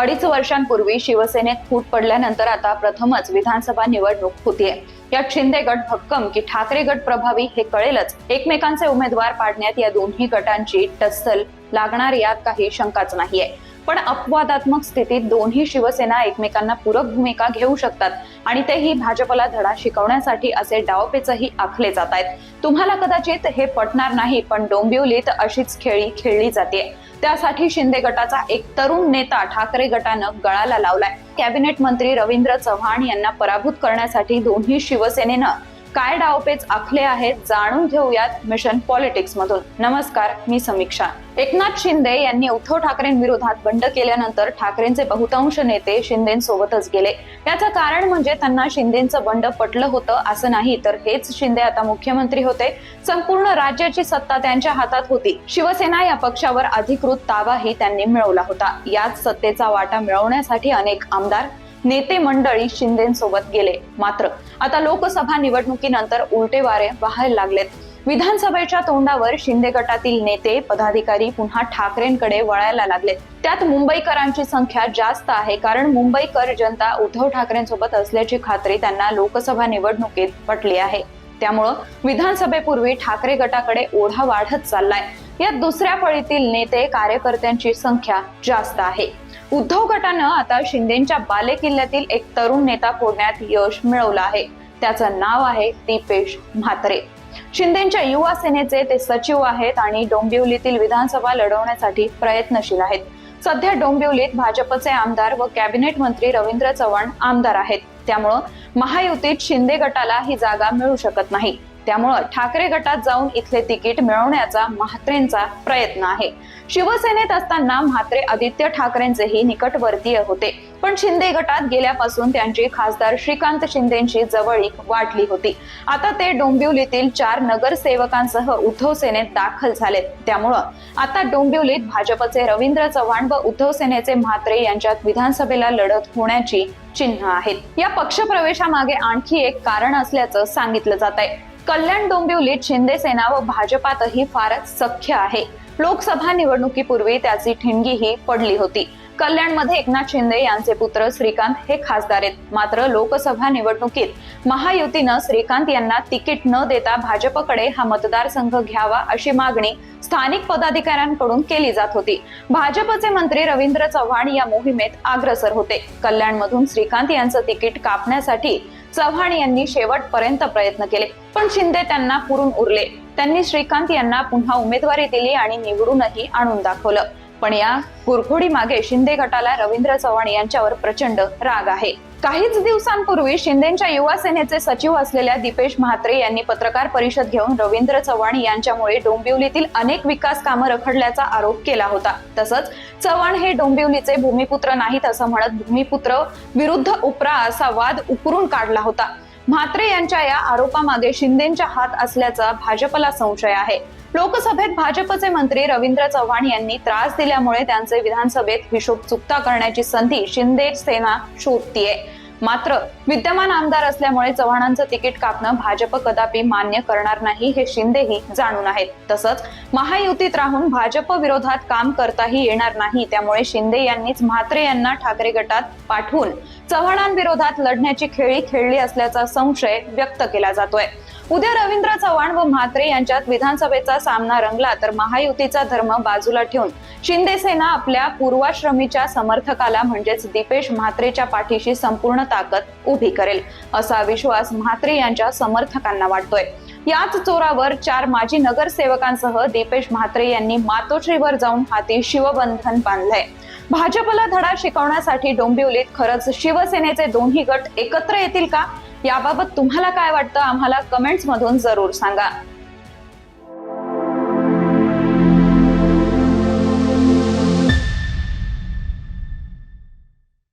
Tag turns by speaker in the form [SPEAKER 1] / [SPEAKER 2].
[SPEAKER 1] अडीच वर्षांपूर्वी शिवसेनेत फूट पडल्यानंतर आता प्रथमच विधानसभा निवडणूक होतीये. यात शिंदे गट भक्कम की ठाकरे गट प्रभावी हे कळेलच. एकमेकांचे उमेदवार पाडण्यात या दोन्ही गटांची टस्सल लागणार यात काही शंकाच नाहीये. पण अपवादात्मक स्थितीत दोन्ही शिवसेना एकमेकांना पूरक भूमिका घेऊ शकतात आणि तेही भाजपला धडा शिकवण्यासाठी असे डावपेचही आखले जात आहेत. तुम्हाला कदाचित हे पटणार नाही पण डोंबिवलीत अशीच खेळी खेळली जाते. त्यासाठी शिंदे गटाचा एक तरुण नेता ठाकरे गटानं गळाला लावलाय. कॅबिनेट मंत्री रवींद्र चव्हाण यांना पराभूत करण्यासाठी दोन्ही शिवसेनेनं काय डावपेच आखले आहेत जाणून घेऊयात मिशन पॉलिटिक्स मधून. नमस्कार मी समीक्षा. एकनाथ शिंदे यांनी उद्धव ठाकरेंविरोधात बंड केल्यानंतर ठाकरेंचे बहुतांश नेते शिंदेसोबतच गेले. याचं कारण म्हणजे त्यांना शिंदेचं बंड पटलं होतं असं नाही तर हेच शिंदे आता मुख्यमंत्री होते. संपूर्ण राज्याची सत्ता त्यांच्या हातात होती. शिवसेना या पक्षावर अधिकृत ताबाही त्यांनी मिळवला होता. याच सत्तेचा वाटा मिळवण्यासाठी अनेक आमदार नेते मंडळी शिंदेसोबत गेले. मात्र आता लोकसभा निवडणुकीनंतर उलटे वारे वाहायला लागलेत. विधानसभेच्या तोंडावर शिंदे गटातील नेते पदाधिकारी पुन्हा ठाकरेंकडे वळायला लागले त्यात मुंबईकरांची संख्या जास्त आहे कारण मुंबईकर जनता उद्धव ठाकरेंसोबत असल्याची खात्री त्यांना लोकसभा निवडणुकीत पटली आहे. त्यामुळं विधानसभेपूर्वी ठाकरे गटाकडे ओढा वाढत चाललाय. यात दुसऱ्या फळीतील नेते कार्यकर्त्यांची संख्या जास्त आहे. उद्धव गटानं आता शिंदेच्या बालेकिल्ल्यातील एक तरुण नेता फोडण्यात यश मिळवलं आहे. त्याचं नाव आहे दीपेश म्हात्रे. शिंदेच्या युवा सेनेचे ते सचिव आहेत आणि डोंबिवलीतील विधानसभा लढवण्यासाठी प्रयत्नशील आहेत. सध्या डोंबिवलीत भाजपचे आमदार व कॅबिनेट मंत्री रवींद्र चव्हाण आमदार आहेत. त्यामुळं महायुतीत शिंदे गटाला ही जागा मिळू शकत नाही. त्यामुळं ठाकरे गटात जाऊन इथले तिकीट मिळवण्याचा म्हात्रेंचा प्रयत्न आहे. शिवसेनेत असताना म्हात्रे आदित्य ठाकरेंचेही निकटवर्तीय होते. पण शिंदे गटात गेल्यापासून त्यांची खासदार श्रीकांत शिंदेची जवळीक वाढली होती. आता ते डोंबिवलीतील चार नगरसेवकांसह उद्धव सेनेत दाखल झालेत. त्यामुळं आता डोंबिवलीत भाजपचे रवींद्र चव्हाण व उद्धव सेनेचे म्हात्रे यांच्यात विधानसभेला लढत होण्याची चिन्ह आहेत. या पक्षप्रवेशामागे आणखी एक कारण असल्याचं सांगितलं जात आहे कल्याण डोंबिवलीत शिंदे सेना व भाजपातही फारच सख्य आहे. लोकसभा निवडणुकीपूर्वी त्याची ठिणगीही पडली होती. कल्याणमध्ये एकनाथ शिंदे यांचे पुत्र श्रीकांत हे खासदार आहेत. मात्र लोकसभा निवडणुकीत महायुतीनं श्रीकांत यांना तिकीट न देता भाजपकडे हा मतदारसंघ घ्यावा अशी मागणी स्थानिक पदाधिकाऱ्यांकडून केली जात होती. भाजपचे मंत्री रवींद्र चव्हाण या मोहिमेत अग्रसर होते. कल्याणमधून श्रीकांत यांचं तिकीट कापण्यासाठी चव्हाण यांनी शेवटपर्यंत प्रयत्न केले पण शिंदे त्यांना पुरून उरले. त्यांनी श्रीकांत यांना पुन्हा उमेदवारी दिली आणि निवडूनही आणून दाखवलं. पण या कुरघोडी मागे शिंदे गटाला रवींद्र चव्हाण यांच्यावर प्रचंड राग आहे. काहीच दिवसांपूर्वी शिंदेच्या युवा सेनेचे सचिव असलेल्या दीपेश म्हात्रे यांनी पत्रकार परिषद घेऊन रवींद्र चव्हाण यांच्यामुळे डोंबिवलीतील अनेक विकास कामं रखडल्याचा आरोप केला होता. तसंच चव्हाण हे डोंबिवलीचे भूमिपुत्र नाहीत असं म्हणत भूमिपुत्र विरुद्ध उपरा असा वाद उकरून काढला होता. म्हात्रे यांच्या या आरोपामागे शिंदेच्या हात असल्याचा भाजपला संशय आहे. लोकसभेत भाजपचे मंत्री रवींद्र चव्हाण यांनी त्रास दिल्यामुळे त्यांचे विधानसभेत हिशोब चुकता करण्याची संधी शिंदे सेना शोधतीये. मात्र विद्यमान आमदार असल्यामुळे चव्हाणांचं तिकीट कापणं भाजप कदापि मान्य करणार नाही हे शिंदेही जाणून आहेत. तसंच महायुतीत राहून भाजप विरोधात काम करताही येणार नाही त्यामुळे शिंदे यांनीच म्हात्रे यांना ठाकरे गटात पाठवून चव्हाणांविरोधात लढण्याची खेळी खेळली असल्याचा संशय व्यक्त केला जातोय. उद्या रवींद्र चव्हाण व म्हात्रे यांच्यात विधानसभेचा सामना रंगला तर महायुतीचा धर्म बाजूला ठेवून शिंदे सेना आपल्या पूर्वाश्रमीच्या समर्थकाला म्हणजेच दीपेश म्हात्रेच्या पाठीशी संपूर्ण ताकद उभी करेल असा विश्वास म्हात्रे यांच्या समर्थकांना वाटतोय. याच चोरावर चार माजी नगरसेवकांसह दीपेश म्हात्रे यांनी मातोश्रीवर जाऊन हाती शिवबंधन बांधलंय. भाजपला धडा शिकवण्यासाठी डोंबिवलीत खरंच शिवसेनेचे दोन्ही गट एकत्र येतील का? याबाबत तुम्हाला काय वाटतं? आम्हाला कमेंट्स मधून जरूर सांगा.